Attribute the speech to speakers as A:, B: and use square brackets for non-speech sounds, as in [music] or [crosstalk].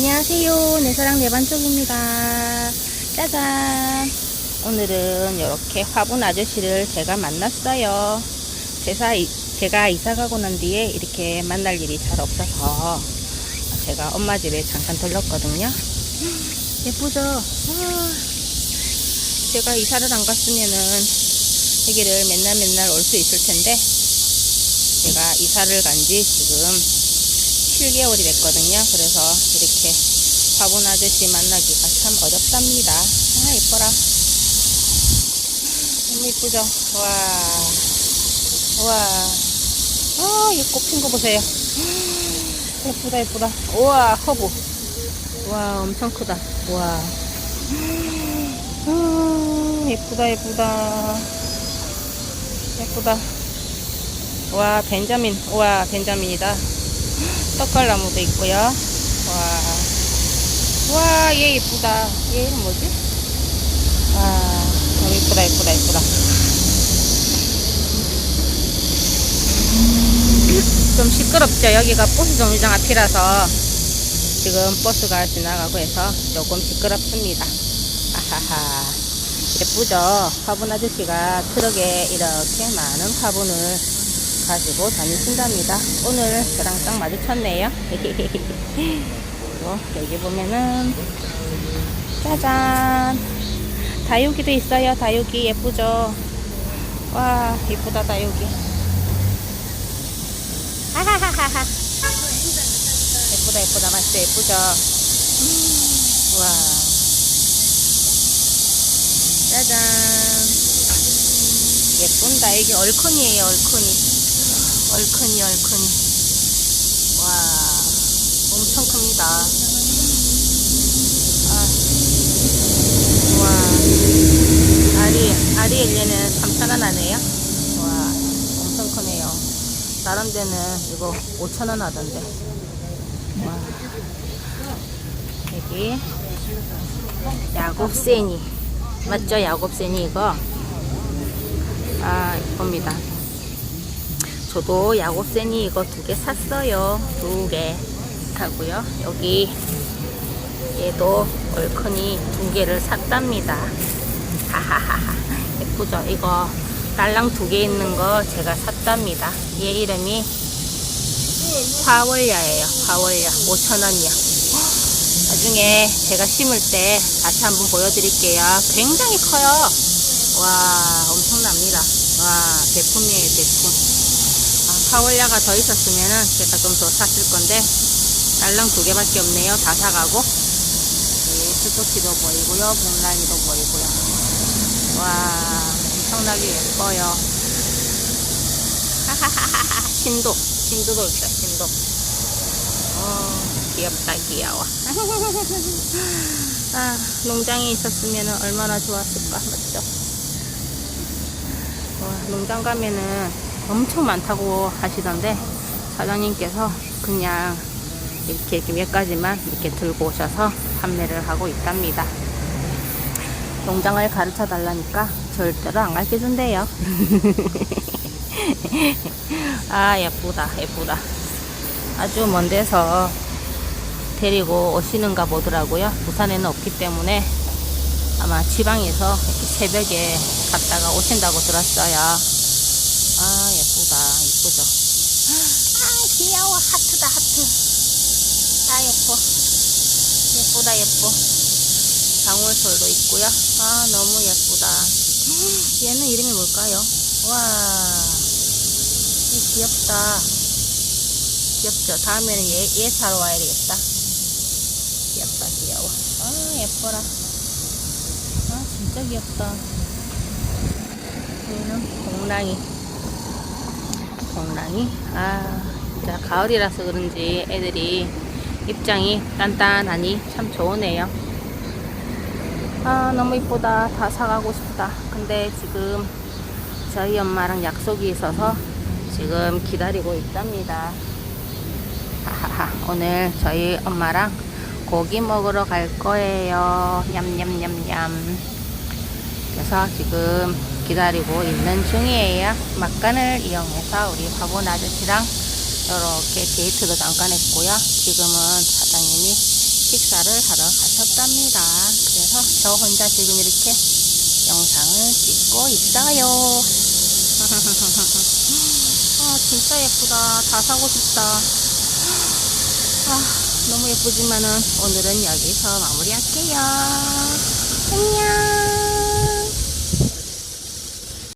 A: 안녕하세요. 내 사랑 내반쪽입니다. 짜잔. 오늘은 이렇게 화분 아저씨를 제가 만났어요. 제사, 제가 이사 가고 난 뒤에 이렇게 만날 일이 잘 없어서 제가 엄마 집에 잠깐 들렀거든요. 예쁘죠? 와, 제가 이사를 안 갔으면은 여기를 맨날 맨날 올 수 있을 텐데 제가 이사를 간 지 지금 7개월이 됐거든요. 그래서 이렇게 화분 아저씨 만나기가 참 어렵답니다. 아, 예뻐라. 너무 예쁘죠? 와. 와. 아, 이꽃 핀 거 보세요. [gasps] 예쁘다, 예쁘다. 우와, 허브. 와, 엄청 크다. 와. [gasps] 음, 예쁘다, 예쁘다. 예쁘다. 와, 벤자민. 와, 벤자민이다. 떡갈나무도 있고요. 와, 와, 얘 이쁘다. 얘 뭐지? 와, 너무 이쁘다, 이쁘다, 이쁘다. 좀 시끄럽죠? 여기가 버스 정류장 앞이라서 지금 버스가 지나가고 해서 조금 시끄럽습니다. 아하하. 예쁘죠? 화분 아저씨가 트럭에 이렇게 많은 화분을 가지고 다니신답니다. 오늘 저랑 딱 마주쳤네요. 그리고 [laughs] 여기 보면은 짜잔 다육이도 있어요. 다육이 예쁘죠? 와 예쁘다 다육이. 하하하하하. 예쁘다 예쁘다 맛있어 예쁘죠? 음, 와 짜잔 예쁜다 이게 얼큰이에요 얼큰이. 얼큰이 얼큰이. 와 엄청 큽니다. 아, 와. 알이 알이 일리는 3,000원 하네요? 와 엄청 크네요. 다른 데는 이거 5,000원 하던데. 와. 여기 야곱새니. 맞죠? 야곱새니 이거? 아 이쁩니다 저도 야곱새니 이거 두 개 샀어요. 두 개 하고요. 여기 얘도 얼큰이 두 개를 샀답니다. 하하하하 예쁘죠? 이거 딸랑 두 개 있는 거 제가 샀답니다. 얘 이름이 화월야예요. 화월야 5천원이요. 나중에 제가 심을 때 다시 한번 보여드릴게요. 굉장히 커요. 와 엄청납니다. 와 제품이에요 제품. 파월야가 더 있었으면은 제가 좀 더 샀을 건데 딸랑 두 개밖에 없네요. 다 사가고 네, 수도키도 보이고요. 봉라니도 보이고요. 와 엄청나게 예뻐요. 하하하하 신도 신도도 있다 신도. 어 귀엽다 귀여워. [laughs] 아 농장에 있었으면 얼마나 좋았을까 맞죠? 와, 농장 가면은 엄청 많다고 하시던데 사장님께서 그냥 이렇게, 이렇게 몇 가지만 이렇게 들고 오셔서 판매를 하고 있답니다. 농장을 가르쳐 달라니까 절대로 안 가르쳐 준대요. [laughs] 아 예쁘다 예쁘다. 아주 먼 데서 데리고 오시는가 보더라고요. 부산에는 없기 때문에 아마 지방에서 새벽에 갔다가 오신다고 들었어요. 아 예쁘다 이쁘죠? 아 귀여워. 하트다 하트. 아 예뻐. 예쁘다 예뻐. 방울솔도 있고요. 아 너무 예쁘다. [gasps] 얘는 이름이 뭘까요? 와 귀엽다. 귀엽죠? 다음에는 얘, 얘 사러 와야 되겠다. 귀엽다 귀여워. 아 예뻐라. 아 진짜 귀엽다. 얘는 공랑이 공랑이? 아 진짜 가을이라서 그런지 애들이 입장이 단단하니 참 좋으네요. 아 너무 이쁘다. 다 사가고 싶다. 근데 지금 저희 엄마랑 약속이 있어서 지금 기다리고 있답니다. 오늘 저희 엄마랑 고기 먹으러 갈 거예요. 냠냠냠냠. 그래서 지금 기다리고 있는 중이에요. 막간을 이용해서 우리 화분 아저씨랑 이렇게 데이트도 잠깐 했고요. 지금은 사장님이 식사를 하러 가셨답니다. 그래서 저 혼자 지금 이렇게 영상을 찍고 있어요. [laughs] 아, 진짜 예쁘다. 다 사고 싶다. 아, 너무 예쁘지만은 오늘은 여기서 마무리할게요. 안녕.